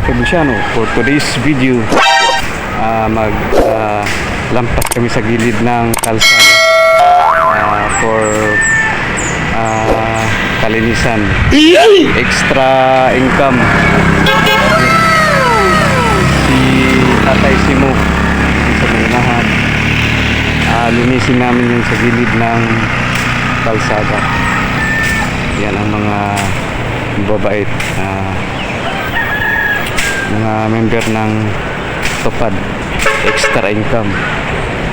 morning kaprobensyano. For today's video, ah, mag ah, lampas kami sa gilid ng kalsada ah, for ah, kalinisan. Extra income. Si Tatay Simo sa Manahan. Ah, linisin namin yung sa gilid ng kalsada. Yan ang mga babait ah, mga member ng Topad. Extra income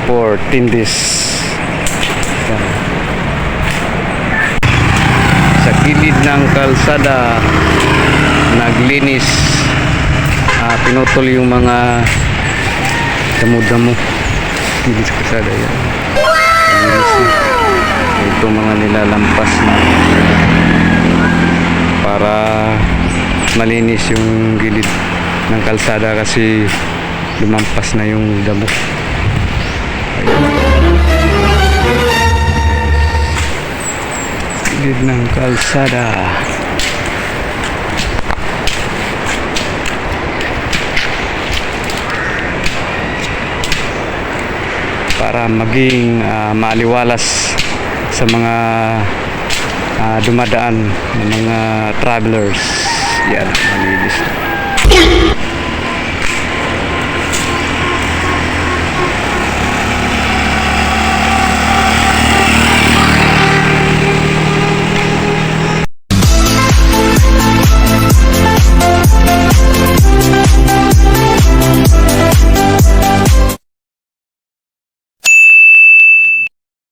for 10 days Yan. sa gilid ng kalsada naglinis. Ah, pinutol yung mga damo-damo gilid sa kalsada yan. Ito mga nilalampas na para malinis yung gilid ng kalsada kasi lumampas na yung damo. Gilid ng kalsada. para maging ah, maaliwalas sa mga ah, dumadaan ng mga travelers. Yan,